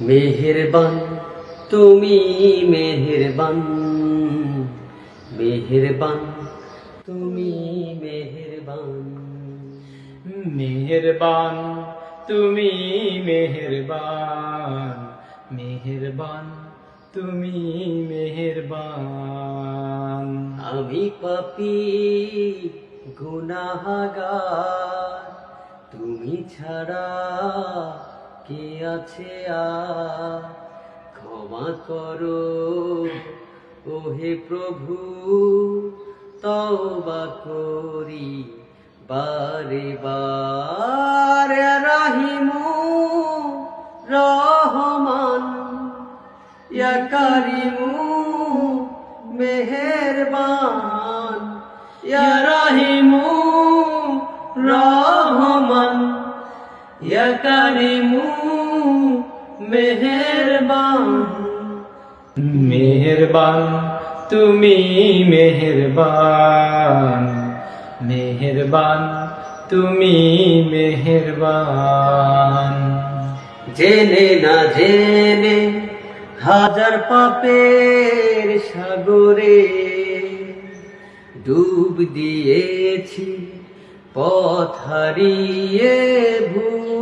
মেহেরবান তুমি মেহেরবান। মেহেরবান তুমি মেহেরবান। মেহেরবান তুমি মেহেরবান। মেহেরবান তুমি মেহেরবান। আমি পাপি গুনাহাগার। তুমি ছাড়া কে আছে ক্ষমা করো, ওহে প্রভু, তওবা করি বারে বারে। রাহিমু রহমান, ইয়া মেহেরবান। রহমান। ইয়া কারিমু মেহেরবান। মেহেরবান তুমি মেহেরবান। মেহেরবান তুমি মেহেরবান। জেনে না জেনে হাজার পাপের সাগরে ডুব দিয়েছি পথ হারিয়ে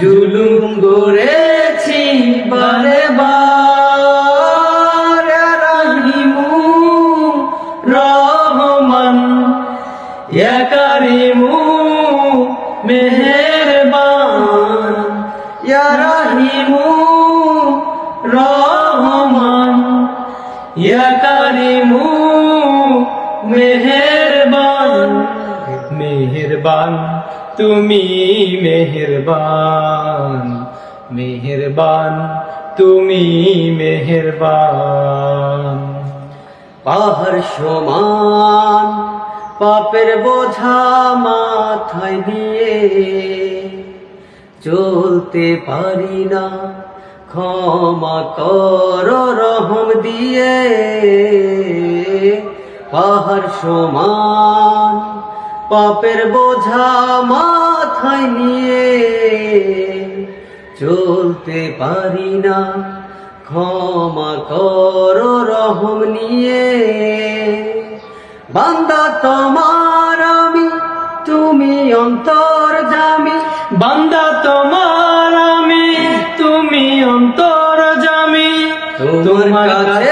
জুলুম গড়েছি বারে বার। রাহিমু রহমান ইয়া কারিমু মেহেরবান। ইয়া রাহিমু রহমান ইয়া কারিমু মেহেরবান। মেহেরবান। তুমি মেহেরবান মেহেরবান, তুমি মেহেরবান। পাহাড় সমান, পাপের বোঝা মাথায় দিয়ে চলতে পারি না, ক্ষমা কর রহম দিয়ে। পাহাড় সমান পাপের বোঝা মাথায় নিয়ে চলতে পারি না। ক্ষমা কর রহম নিয়ে। বান্দা তোমার আমি তুমি অন্তর জামি। বান্দা তোমার আমি তুমি অন্তর জামি। তোমার কাছে